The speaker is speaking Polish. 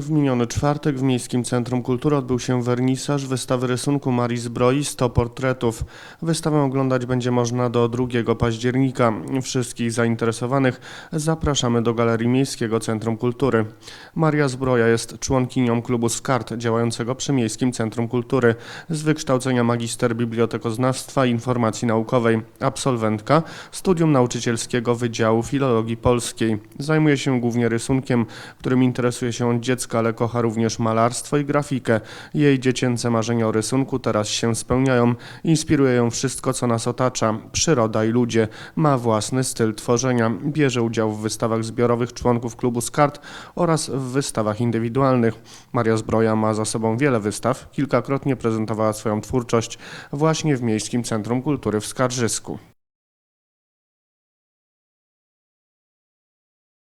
W miniony czwartek w Miejskim Centrum Kultury odbył się wernisaż wystawy rysunku Marii Zbroi 100 portretów. Wystawę oglądać będzie można do 2 października. Wszystkich zainteresowanych zapraszamy do Galerii Miejskiego Centrum Kultury. Maria Zbroja jest członkinią klubu SKART działającego przy Miejskim Centrum Kultury z wykształcenia magister bibliotekoznawstwa i informacji naukowej, absolwentka studium nauczycielskiego Wydziału Filologii Polskiej. Zajmuje się głównie rysunkiem, którym interesuje się od dziecka, ale kocha również malarstwo i grafikę. Jej dziecięce marzenia o rysunku teraz się spełniają. Inspiruje ją wszystko, co nas otacza. Przyroda i ludzie. Ma własny styl tworzenia. Bierze udział w wystawach zbiorowych członków klubu SKART oraz w wystawach indywidualnych. Maria Zbroja ma za sobą wiele wystaw. Kilkakrotnie prezentowała swoją twórczość właśnie w Miejskim Centrum Kultury w Skarżysku.